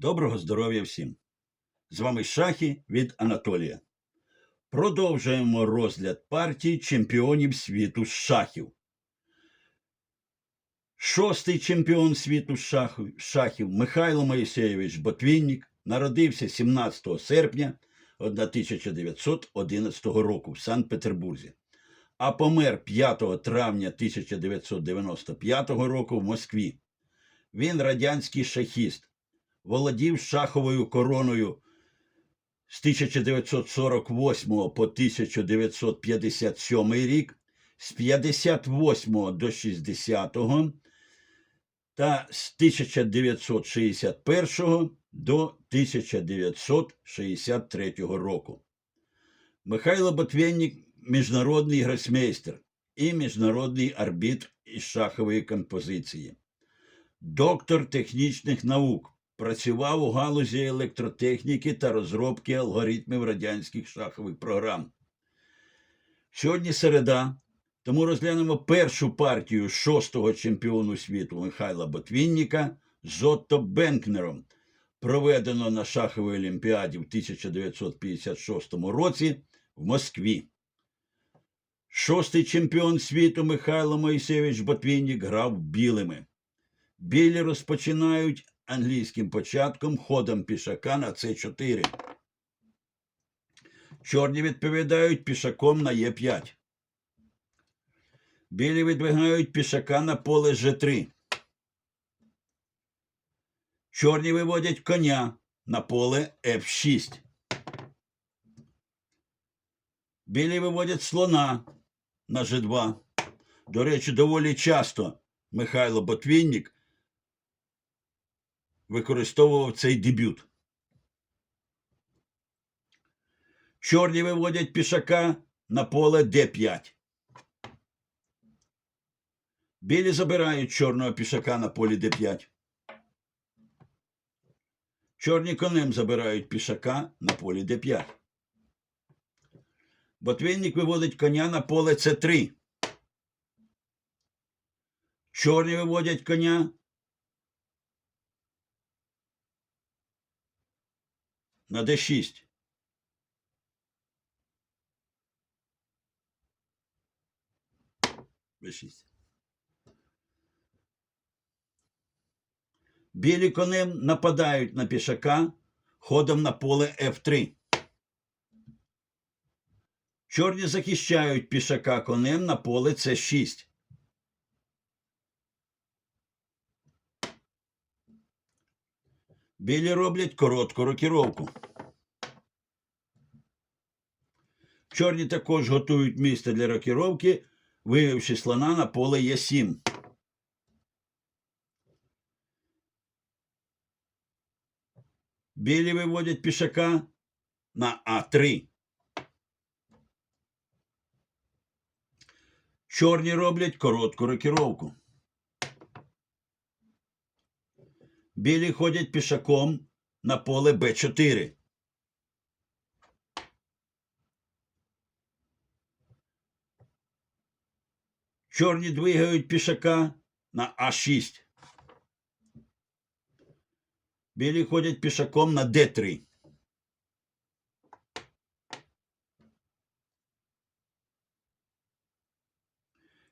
Доброго здоров'я всім! З вами шахи від Анатолія. Продовжуємо розгляд партій чемпіонів світу з шахів. Шостий чемпіон світу з шахів Михайло Моїсеєвич Ботвіннік народився 17 серпня 1911 року в Санкт-Петербурзі, а помер 5 травня 1995 року в Москві. Він радянський шахіст володів шаховою короною з 1948 по 1957 рік, з 58 до 60 та з 1961 до 1963 року. Михайло Ботвінник – міжнародний гросмейстер і міжнародний арбітр із шахової композиції, доктор технічних наук, працював у галузі електротехніки та розробки алгоритмів радянських шахових програм. Сьогодні середа, тому розглянемо першу партію шостого чемпіону світу Михайла Ботвінніка з Отто Бенкнером, проведено на шаховій олімпіаді в 1956 році в Москві. Шостий чемпіон світу Михайло Моїсевич Ботвіннік грав білими. Білі розпочинають англійським початком ходом пішака на С4. Чорні відповідають пішаком на Е5. Білі видвигають пішака на поле Ж3. Чорні виводять коня на поле F6. Білі виводять слона на G2. До речі, доволі часто Михайло Ботвінник використовував цей дебют. Чорні виводять пішака на поле Д5. Білі забирають чорного пішака на полі Д5. Чорні конем забирають пішака на полі Д5. Ботвинник виводить коня на поле С3. Чорні виводять коня на d6. b6. Білі конем нападають на пішака ходом на поле F3. Чорні захищають пішака конем на поле С6. Білі роблять коротку рокіровку. Чорні також готують місце для рокіровки, вивівши слона на поле Е7. Білі виводять пішака на А3. Чорні роблять коротку рокіровку. Білі ходять пішаком на поле Б4. Чорні двигають пішака на А6. Білі ходять пішаком на Д3.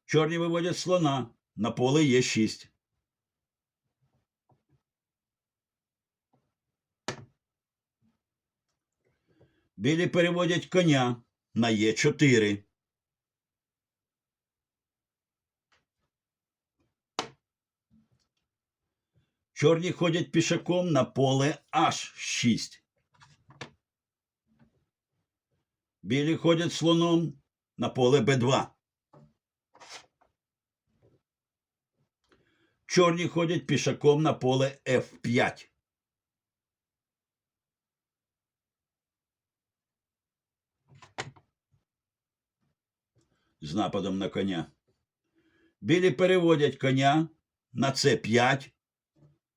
Чорні виводять слона на поле Е6. Білі переводять коня на Е4. Чорні ходять пішаком на поле H6. Білі ходять слоном на поле Б2. Чорні ходять пішаком на поле F5. З нападом на коня. Білі переводять коня на С5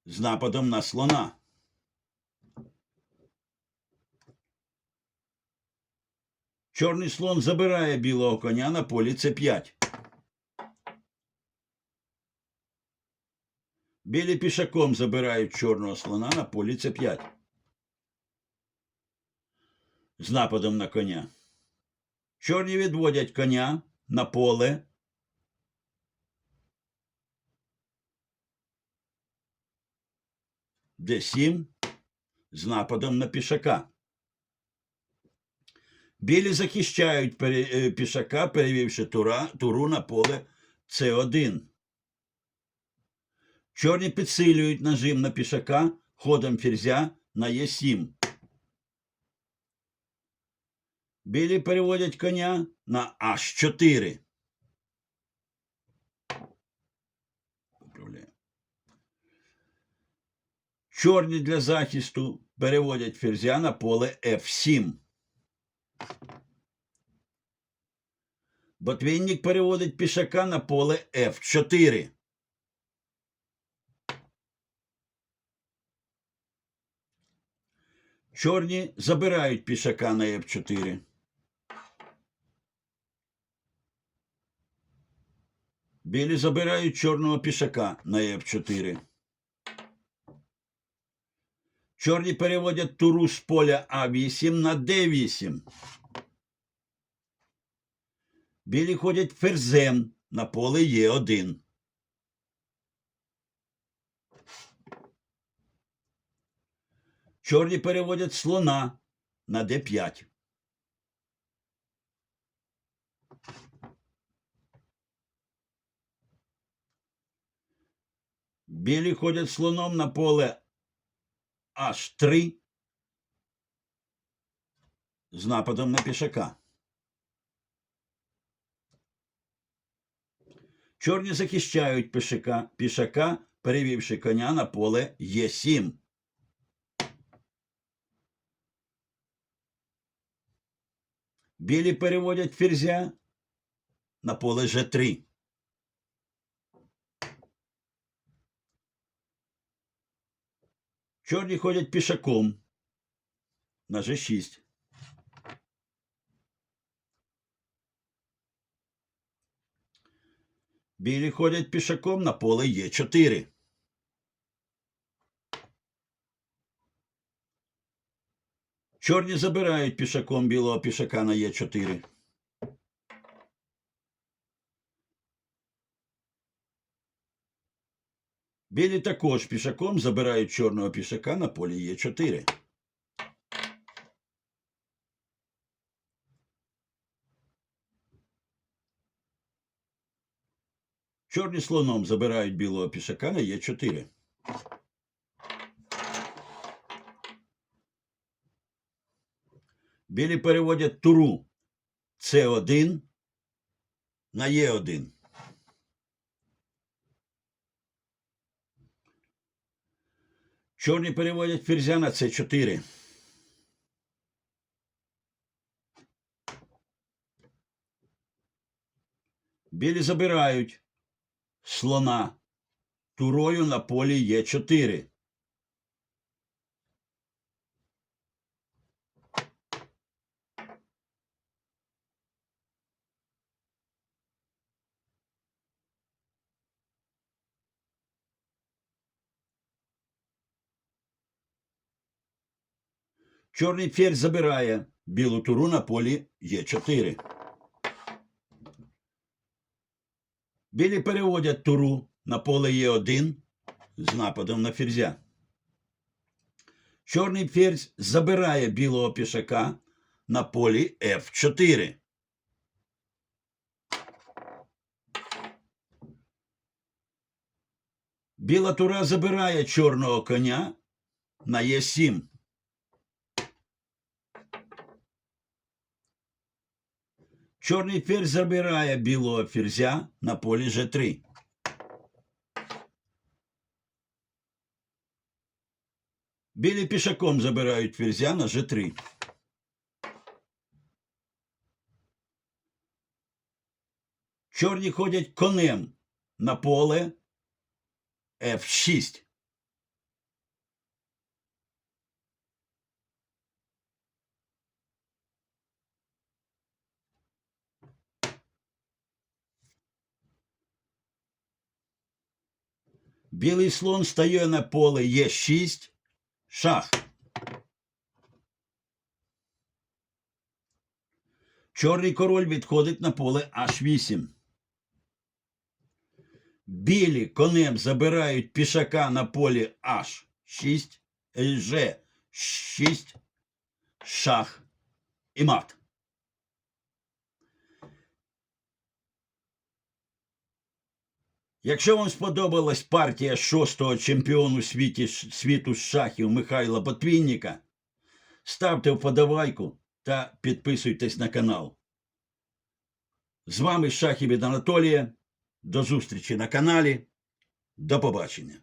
з нападом на слона. Чорний слон забирає білого коня на полі С5. Білі пішаком забирають чорного слона на полі С5. З нападом на коня. Чорні відводять коня на поле. Д7 з нападом на пішака. Білі захищають е, пішака, перевівши тура, туру на поле С1. Чорні підсилюють нажим на пішака ходом ферзя на Е7. Білі переводять коня на H4. Чорні для захисту переводять ферзя на поле F7. Ботвінник переводить пішака на поле F4. Чорні забирають пішака на F4. Білі забирають чорного пішака на F4. Чорні переводять туру з поля А8 на Д8. Білі ходять ферзем на поле Е1. Чорні переводять слона на Д5. Білі ходять слоном на поле H3 з нападом на пішака. Чорні захищають пішака, пішака, перевівши коня на поле Е7. Білі переводять ферзя на поле Ж3. Чорні ходять пішаком на Ж6. Білі ходять пішаком на поле Е4. Чорні забирають пішаком білого пішака на Е4. Білі також пішаком забирають чорного пішака на полі Е4. Чорні слоном забирають білого пішака на Е4. Білі переводять туру С1 на Е1. Чорні переводять ферзя на c4. Білі забирають слона турою на полі Е4. Чорний ферзь забирає білу туру на полі Е4. Білі переводять туру на поле Е1 з нападом на ферзя. Чорний ферзь забирає білого пішака на полі F4. Біла тура забирає чорного коня на Е7. Чорний ферзь забирає білого ферзя на полі Ж3. Білі пішаком забирають ферзя на Ж3. Чорні ходять конем на поле F6. Білий слон стає на поле Е6. Шах. Чорний король відходить на поле H8. Білі конем забирають пішака на полі H6, G6, шах і мат. Якщо вам сподобалась партія шостого чемпіону світі, світу з шахів Михайла Ботвінніка, ставте вподобайку та підписуйтесь на канал. З вами Шахів від Анатолія. До зустрічі на каналі. До побачення.